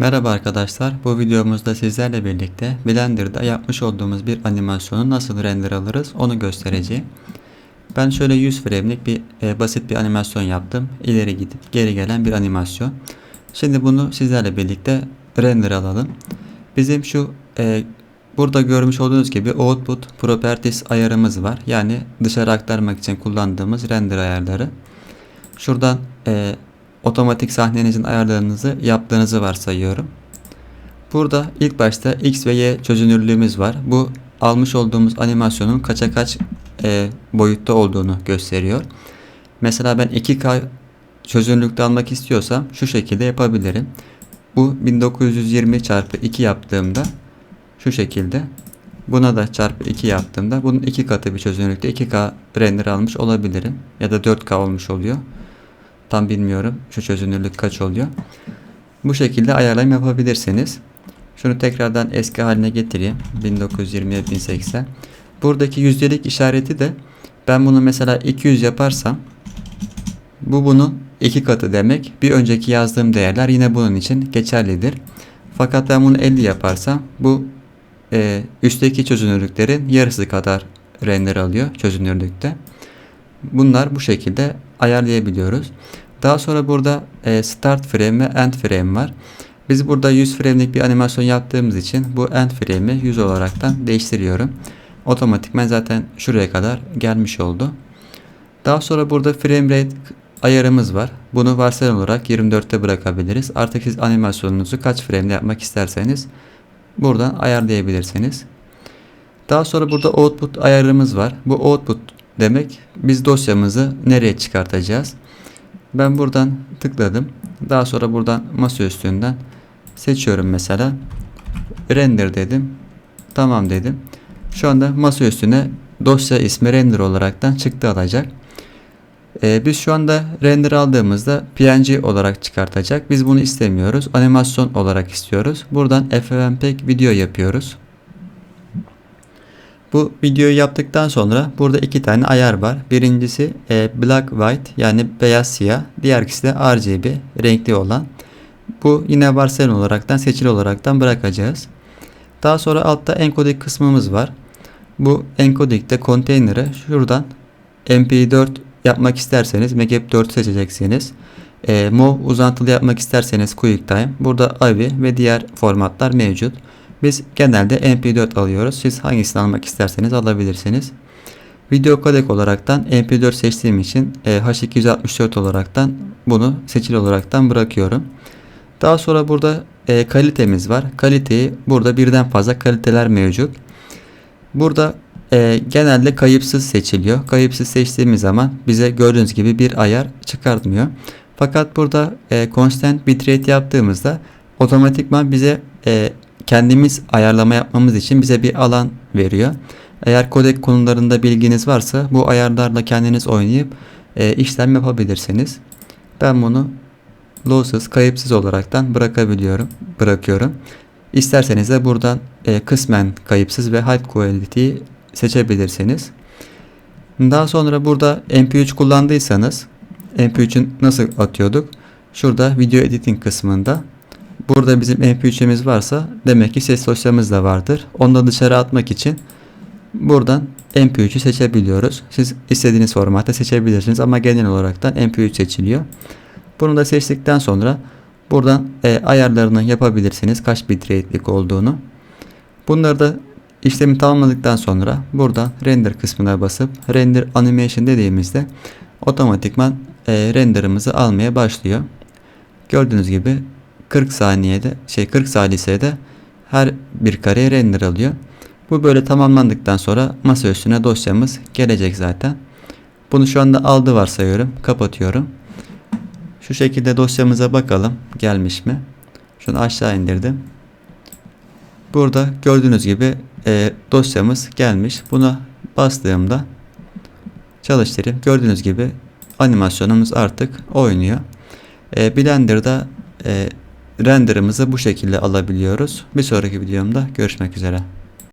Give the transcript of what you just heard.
Merhaba arkadaşlar. Bu videomuzda sizlerle birlikte Blender'da yapmış olduğumuz bir animasyonu nasıl render alırız onu göstereceğim. Ben şöyle 100 frame'lik bir e, basit bir animasyon yaptım. İleri gidip geri gelen bir animasyon. Şimdi bunu sizlerle birlikte render alalım. Bizim şu e, burada görmüş olduğunuz gibi output properties ayarımız var. Yani dışarı aktarmak için kullandığımız render ayarları. Şuradan e, otomatik sahnenizin ayarlarınızı yaptığınızı varsayıyorum. Burada ilk başta X ve Y çözünürlüğümüz var. Bu almış olduğumuz animasyonun kaça kaç e, boyutta olduğunu gösteriyor. Mesela ben 2K çözünürlükte almak istiyorsam şu şekilde yapabilirim. Bu 1920 çarpı 2 yaptığımda şu şekilde buna da çarpı 2 yaptığımda bunun 2 katı bir çözünürlükte 2K render almış olabilirim. Ya da 4K olmuş oluyor. Tam bilmiyorum şu çözünürlük kaç oluyor. Bu şekilde ayarlama yapabilirsiniz. Şunu tekrardan eski haline getireyim. 1920'ye 1080. Buradaki yüzdelik işareti de ben bunu mesela 200 yaparsam bu bunun iki katı demek. Bir önceki yazdığım değerler yine bunun için geçerlidir. Fakat ben bunu 50 yaparsam bu e, üstteki çözünürlüklerin yarısı kadar render alıyor çözünürlükte. Bunlar bu şekilde ayarlayabiliyoruz. Daha sonra burada e, start frame ve end frame var. Biz burada 100 frame'lik bir animasyon yaptığımız için bu end frame'i 100 olaraktan değiştiriyorum. Otomatikman zaten şuraya kadar gelmiş oldu. Daha sonra burada frame rate ayarımız var. Bunu varsayılan olarak 24'te bırakabiliriz. Artık siz animasyonunuzu kaç frame'de yapmak isterseniz buradan ayarlayabilirsiniz. Daha sonra burada output ayarımız var. Bu output demek biz dosyamızı nereye çıkartacağız? Ben buradan tıkladım. Daha sonra buradan masa üstünden seçiyorum mesela. Render dedim. Tamam dedim. Şu anda masa üstüne dosya ismi render olaraktan çıktı alacak. Ee, biz şu anda render aldığımızda PNG olarak çıkartacak. Biz bunu istemiyoruz. Animasyon olarak istiyoruz. Buradan FFmpeg video yapıyoruz. Bu videoyu yaptıktan sonra burada iki tane ayar var. Birincisi e, black white yani beyaz siyah. Diğerkisi de RGB renkli olan. Bu yine varsayılan olaraktan seçili olaraktan bırakacağız. Daha sonra altta encoding kısmımız var. Bu encoding'de konteyneri şuradan mp4 yapmak isterseniz Megap 4 seçeceksiniz. E, MOV uzantılı yapmak isterseniz QuickTime. Burada AVI ve diğer formatlar mevcut. Biz genelde MP4 alıyoruz. Siz hangisini almak isterseniz alabilirsiniz. Video kodek olaraktan MP4 seçtiğim için e, H264 olaraktan bunu seçili olaraktan bırakıyorum. Daha sonra burada e, kalitemiz var. Kaliteyi burada birden fazla kaliteler mevcut. Burada e, genelde kayıpsız seçiliyor. Kayıpsız seçtiğimiz zaman bize gördüğünüz gibi bir ayar çıkartmıyor. Fakat burada e, constant bitrate yaptığımızda otomatikman bize e, kendimiz ayarlama yapmamız için bize bir alan veriyor. Eğer kodek konularında bilginiz varsa bu ayarlarla kendiniz oynayıp e, işlem yapabilirsiniz. Ben bunu lossless, kayıpsız olaraktan bırakabiliyorum, bırakıyorum. İsterseniz de buradan e, kısmen kayıpsız ve high quality seçebilirsiniz. Daha sonra burada MP3 kullandıysanız MP3'ün nasıl atıyorduk? Şurada video editing kısmında Burada bizim MP3'imiz varsa demek ki ses dosyamız da vardır. Onu da dışarı atmak için buradan MP3'ü seçebiliyoruz. Siz istediğiniz formatta seçebilirsiniz ama genel olaraktan MP3 seçiliyor. Bunu da seçtikten sonra buradan e, ayarlarını yapabilirsiniz. Kaç bitrate'lik olduğunu. Bunları da işlemi tamamladıktan sonra buradan render kısmına basıp render animation dediğimizde otomatikman e, renderımızı almaya başlıyor. Gördüğünüz gibi 40 saniyede şey 40 saniyede her bir kareye render alıyor. Bu böyle tamamlandıktan sonra masa üstüne dosyamız gelecek zaten. Bunu şu anda aldı varsayıyorum. Kapatıyorum. Şu şekilde dosyamıza bakalım gelmiş mi? Şunu aşağı indirdim. Burada gördüğünüz gibi e, dosyamız gelmiş. Buna bastığımda çalıştırayım. Gördüğünüz gibi animasyonumuz artık oynuyor. E, Blender'da e, renderımızı bu şekilde alabiliyoruz. Bir sonraki videomda görüşmek üzere.